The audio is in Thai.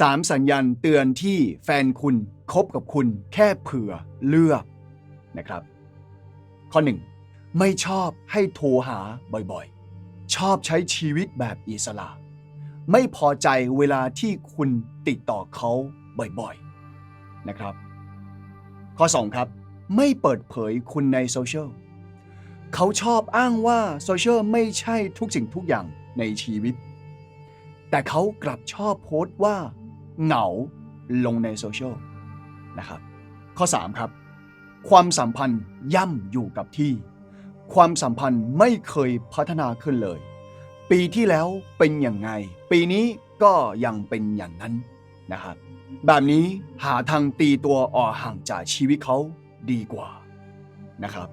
3 สัญญาณเตือนที่แฟนคุณคบกับคุณแค่เผื่อเลือกนะครับ ข้อ 1 ไม่ชอบให้โทรหาบ่อยๆ ชอบใช้ชีวิตแบบอิสระ ไม่พอใจเวลาที่คุณติดต่อเขาบ่อยๆนะครับ ข้อ 2 ครับ ไม่เปิดเผยคุณในโซเชียลเขาชอบอ้างว่าโซเชียลไม่ใช่ทุกสิ่งทุกอย่างในชีวิต แต่เขากลับชอบโพสต์ว่า เหงาลงในโซเชียลนะครับ ข้อ 3 ครับ ความสัมพันธ์ย่ำอยู่กับที่ ความสัมพันธ์ไม่เคยพัฒนาขึ้นเลย ปีที่แล้วเป็นอย่างไง ปีนี้ก็ยังเป็นอย่างนั้นนะครับ แบบนี้หาทางตีตัวออกห่างจากชีวิตเขาดีกว่านะครับ